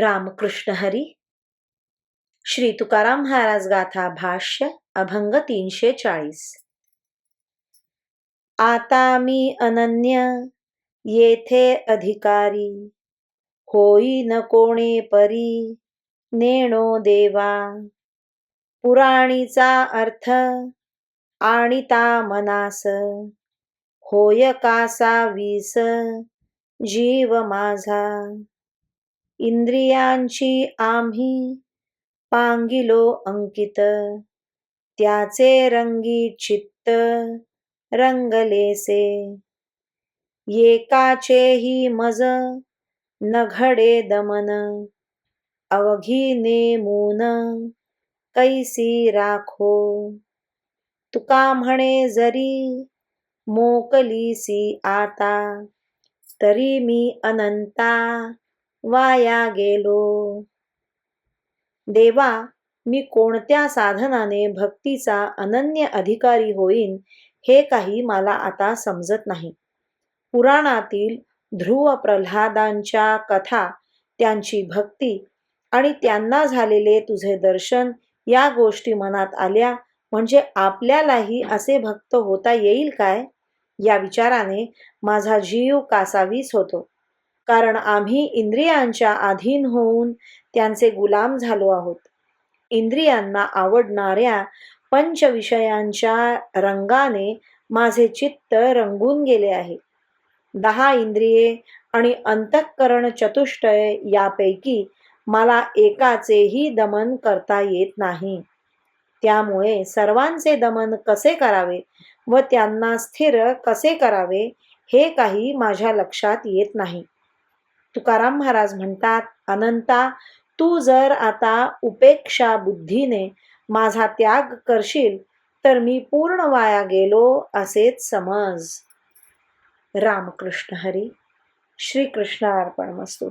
रामकृष्ण हरी। श्री तुकाराम महाराज गाथा भाष्य अभंग तीनशे चाळीस. आता मी अनन्य येथे अधिकारी होई न कोणे परी नेणो देवा। पुराणीचा अर्थ आणिता मनास होय कासा वीस जीव माझा। इंद्रियांची आम्ही पांगिलो अंकित. त्याचे रंगी चित्त रंगलेसे. एकाचेही मज नघडे दमन. अवघी नेमून कैसी राखो. तुका म्हणे जरी मोकलीसी आता तरी मी अनंता वाया गेलो देवा मी कोणत्या साधनाने भक्तीचा अनन्य अधिकारी होईन हे काही मला आता समजत नाही. पुराणातील ध्रुव प्रल्हादांच्या कथा त्यांची भक्ती आणि त्यांना झालेले तुझे दर्शन या गोष्टी मनात आल्या म्हणजे आपल्यालाही असे भक्त होता येईल काय? या विचाराने माझा जीव कासावीस होतो. कारण आम्ही इंद्रियांच्या अधीन होऊन त्यांचे गुलाम झालो आहोत. इंद्रियांना आवडणाऱ्या पंचविषयांच्या रंगाने माझे चित्त रंगून गेले आहे. दहा इंद्रिये आणि अंतःकरण चतुष्टय यापैकी मला एकाचेही दमन करता येत नाही. त्यामुळे सर्वांचे दमन कसे करावे व त्यांना स्थिर कसे करावे हे काही माझ्या लक्षात येत नाही. तुकाराम महाराज म्हणतात अनंता तू जर आता उपेक्षा बुद्धीने माझा त्याग करशील तर मी पूर्ण वाया गेलो असेच समज. रामकृष्ण हरी श्रीकृष्ण अर्पण मस्तू